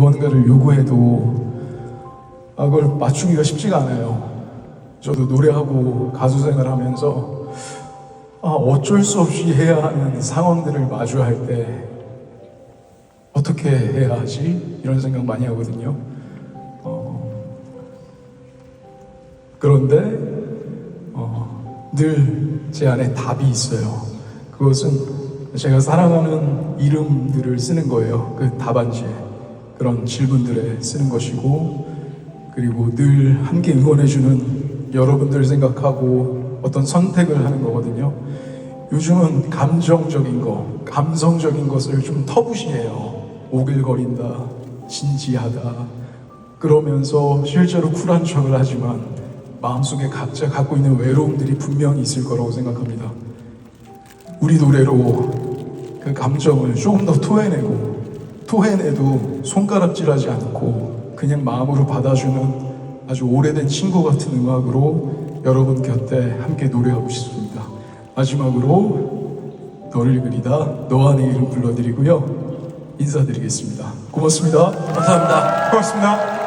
무언가를 요구해도 아, 그걸 맞추기가 쉽지가 않아요. 저도 노래하고 가수 생활하면서 아, 어쩔 수 없이 해야 하는 상황들을 마주할 때 어떻게 해야 하지? 이런 생각 많이 하거든요. 어, 그런데 어, 늘 제 안에 답이 있어요. 그것은 제가 사랑하는 이름들을 쓰는 거예요. 그 답안지에 그런 질문들에 쓰는 것이고 그리고 늘 함께 응원해주는 여러분들 생각하고 어떤 선택을 하는 거거든요. 요즘은 감정적인 거, 감성적인 것을 좀 터부시해요. 오글거린다, 진지하다. 그러면서 실제로 쿨한 척을 하지만 마음속에 각자 갖고 있는 외로움들이 분명히 있을 거라고 생각합니다. 우리 노래로 그 감정을 조금 더 토해내고 토해내도 손가락질하지 않고 그냥 마음으로 받아주는 아주 오래된 친구 같은 음악으로 여러분 곁에 함께 노래하고 싶습니다. 마지막으로 너를 그리다 너와 내 이름 불러드리고요 인사드리겠습니다. 고맙습니다. 감사합니다. 고맙습니다.